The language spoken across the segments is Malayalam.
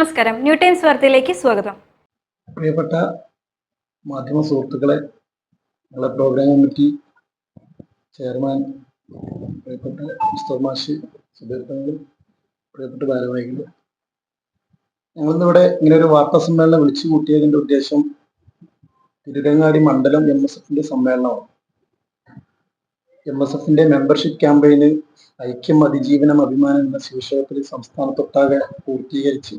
നമസ്കാരം. ന്യൂ ടൈംസ് വാർത്തയിലേക്ക് സ്വാഗതം. പ്രിയപ്പെട്ട മാധ്യമ സുഹൃത്തുക്കളെ ഞങ്ങളെ പ്രോഗ്രാം കമ്മിറ്റി ചെയർമാൻ പ്രിയപ്പെട്ട മിസ്റ്റർ മാഷി സുബീർ പ്രിയപ്പെട്ട ഭാരവാഹികൾ ഞങ്ങളിന്നിവിടെ ഇങ്ങനെ ഒരു വാർത്താ സമ്മേളനം വിളിച്ചു കൂട്ടിയതിന്റെ ഉദ്ദേശം തിരുരങ്ങാടി മണ്ഡലം എം എസ് എഫിന്റെ സമ്മേളനമാണ്. എം എസ് എഫിന്റെ മെമ്പർഷിപ്പ് ക്യാമ്പയിന് ഐക്യം അതിജീവനം അഭിമാനം എന്ന ശീർഷകത്തിൽ സംസ്ഥാനത്തൊട്ടാകെ പൂർത്തീകരിച്ച്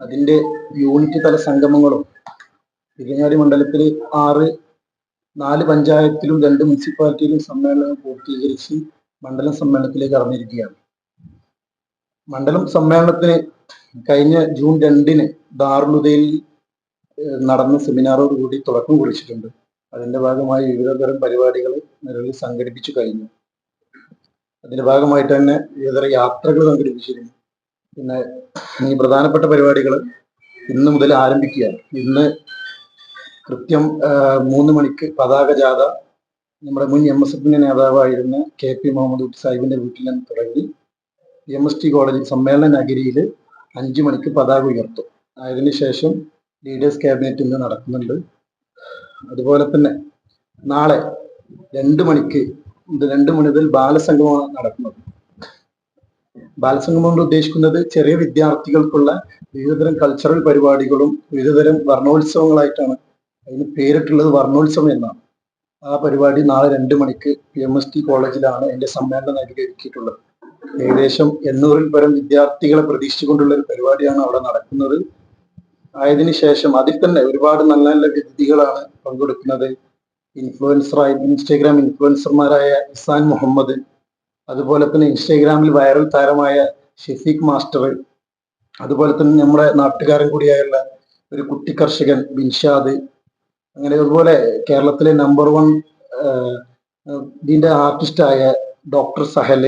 അതിന്റെ യൂണിറ്റ് തല സംഗമങ്ങളും തിരുങ്ങാടി മണ്ഡലത്തിൽ ആറ് നാല് പഞ്ചായത്തിലും രണ്ട് മുനിസിപ്പാലിറ്റിയിലും സമ്മേളനം പൂർത്തീകരിച്ച് മണ്ഡലം സമ്മേളനത്തിലേക്ക് കടന്നിരിക്കുകയാണ്. മണ്ഡലം സമ്മേളനത്തിന് കഴിഞ്ഞ ജൂൺ രണ്ടിന് ദാർണുതയിൽ നടന്ന സെമിനാറോടുകൂടി തുടക്കം കുറിച്ചിട്ടുണ്ട്. അതിന്റെ ഭാഗമായി വിവിധതരം പരിപാടികൾ നിലവിൽ സംഘടിപ്പിച്ചു കഴിഞ്ഞു. അതിന്റെ ഭാഗമായിട്ട് തന്നെ വിവിധതരം യാത്രകൾ സംഘടിപ്പിച്ചിരുന്നു. പിന്നെ ഈ പ്രധാനപ്പെട്ട പരിപാടികൾ ഇന്ന് മുതൽ ആരംഭിക്കുകയാണ്. ഇന്ന് കൃത്യം മൂന്ന് മണിക്ക് പതാക ജാഥ നമ്മുടെ മുൻ എം എസ് എഫിന്റെ നേതാവായിരുന്ന കെ പി മുഹമ്മദ് കുട്ടി സാഹിബിന്റെ വീട്ടിൽ നിന്ന് തുടങ്ങി എം എസ് ടി കോളേജിൽ സമ്മേളന നഗരിയിൽ അഞ്ചു മണിക്ക് പതാക ഉയർത്തും. അതിനുശേഷം ലീഡേഴ്സ് ക്യാബിനറ്റ് ഇന്ന് നടക്കുന്നുണ്ട്. അതുപോലെ തന്നെ നാളെ രണ്ട് മണിക്ക് ഇത് രണ്ട് മണി മുതൽ ബാലസംഗമമാണ് നടക്കുന്നത്. ബാലസംഗമം കൊണ്ട് ഉദ്ദേശിക്കുന്നത് ചെറിയ വിദ്യാർത്ഥികൾക്കുള്ള വിവിധതരം കൾച്ചറൽ പരിപാടികളും വിവിധതരം വർണോത്സവങ്ങളായിട്ടാണ്. അതിന് പേരിട്ടുള്ളത് വർണോത്സവം എന്നാണ്. ആ പരിപാടി നാളെ രണ്ട് മണിക്ക് പി എം എസ് ടി കോളേജിലാണ് എന്റെ സമ്മേളനം നൽകി ഏകദേശം എണ്ണൂറിൽ പരം വിദ്യാർത്ഥികളെ പ്രതീക്ഷിച്ചുകൊണ്ടുള്ള ഒരു പരിപാടിയാണ് അവിടെ നടക്കുന്നത്. ആയതിനു ശേഷം അതിൽ തന്നെ ഒരുപാട് നല്ല നല്ല വ്യക്തികളാണ് പങ്കെടുക്കുന്നത്. ഇൻഫ്ലുവൻസറായി ഇൻസ്റ്റാഗ്രാം ഇൻഫ്ലുവൻസർമാരായ ഇസാൻ മുഹമ്മദ് അതുപോലെ തന്നെ ഇൻസ്റ്റാഗ്രാമിൽ വൈറൽ താരമായ ഷെഫീഖ് മാസ്റ്റർ അതുപോലെ തന്നെ നമ്മുടെ നാട്ടുകാരൻ കൂടിയായുള്ള ഒരു കുട്ടി കർഷകൻ ബിൻഷാദ് അങ്ങനെ അതുപോലെ കേരളത്തിലെ നമ്പർ വൺ ഇതിന്റെ ആർട്ടിസ്റ്റായ ഡോക്ടർ സഹൽ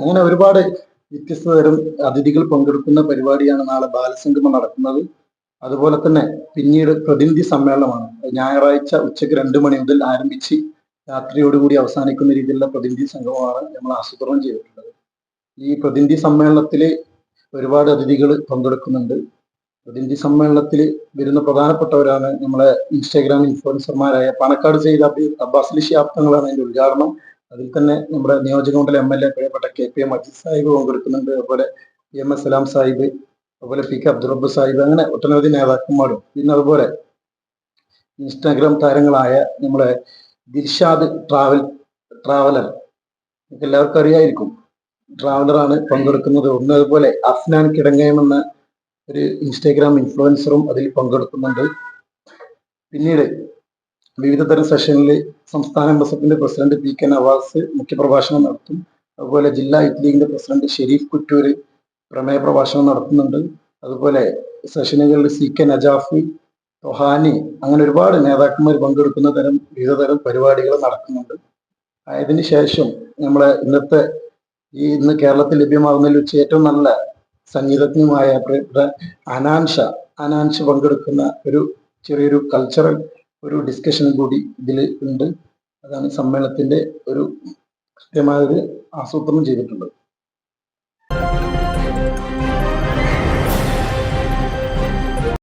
അങ്ങനെ ഒരുപാട് വ്യത്യസ്ത തരം അതിഥികൾ പങ്കെടുക്കുന്ന പരിപാടിയാണ് നാളെ ബാലസംഗമം നടക്കുന്നത്. അതുപോലെ തന്നെ പിന്നീട് പ്രതിനിധി സമ്മേളനമാണ്. ഞായറാഴ്ച ഉച്ചയ്ക്ക് രണ്ട് മണി മുതൽ ആരംഭിച്ച് രാത്രിയോടുകൂടി അവസാനിക്കുന്ന രീതിയിലുള്ള പ്രതിനിധി സംഗമമാണ് നമ്മൾ ആസൂത്രണം ചെയ്തിട്ടുള്ളത്. ഈ പ്രതിനിധി സമ്മേളനത്തിൽ ഒരുപാട് അതിഥികൾ പങ്കെടുക്കുന്നുണ്ട്. പ്രതിനിധി സമ്മേളനത്തിൽ വരുന്ന പ്രധാനപ്പെട്ടവരാണ് നമ്മളെ ഇൻസ്റ്റാഗ്രാം ഇൻഫ്ലുവൻസർമാരായ പാണക്കാട് ചെയ്ത അബ്ബാസ് അലി ആപ്തങ്ങളാണ് തങ്ങളാണ് അതിന്റെ ഉദ്ഘാടനം. അതിൽ തന്നെ നമ്മുടെ നിയോജകമണ്ഡലം എം എൽ എ പ്രിയപ്പെട്ട K P M Ajith Sahib പങ്കെടുക്കുന്നുണ്ട്. അതുപോലെ എം എസ് സലാം സാഹിബ് അതുപോലെ പി കെ അബ്ദുറബ് സാഹിബ് അങ്ങനെ ഒട്ടനവധി നേതാക്കന്മാരും. പിന്നെ അതുപോലെ ഇൻസ്റ്റാഗ്രാം താരങ്ങളായ നമ്മളെ ദിർഷാദ് ട്രാവൽ ട്രാവലർ. എല്ലാവർക്കും അറിയായിരിക്കും. ട്രാവലറാണ് പങ്കെടുക്കുന്നത്. ഒന്ന് അതുപോലെ അഫ്നാൻ കിടങ്ങയം എന്ന ഒരു ഇൻസ്റ്റാഗ്രാം ഇൻഫ്ലുവൻസറും അതിൽ പങ്കെടുക്കുന്നുണ്ട്. പിന്നീട് വിവിധ തരം സെഷനിൽ സംസ്ഥാന M president P K Navas മുഖ്യപ്രഭാഷണം നടത്തും. അതുപോലെ ജില്ലാ യൂത്ത് ലീഗിന്റെ പ്രസിഡന്റ് ഷെരീഫ് കുറ്റൂര് പ്രമേയ പ്രഭാഷണം നടത്തുന്നുണ്ട്. അതുപോലെ സെഷനുകളിൽ സി കെ നജാഫ് തൊഹാനി അങ്ങനെ ഒരുപാട് നേതാക്കന്മാർ പങ്കെടുക്കുന്ന തരം വിവിധ തരം പരിപാടികൾ നടക്കുന്നുണ്ട്. അതിന് ശേഷം നമ്മളെ ഇന്നത്തെ ഈ ഇന്ന് കേരളത്തിൽ ലഭ്യമാകുന്നതിൽ വെച്ച് ഏറ്റവും നല്ല സംഗീതജ്ഞമായ പ്രിയപ്പെട്ട അനാൻഷ. അനാൻഷ പങ്കെടുക്കുന്ന ഒരു ചെറിയൊരു കൾച്ചറൽ ഒരു ഡിസ്കഷൻ കൂടി ഇതിൽ ഉണ്ട്. അതാണ് സമ്മേളനത്തിന്റെ ഒരു കൃത്യമായ ഒരു ആസൂത്രണം ചെയ്തിട്ടുള്ളത്.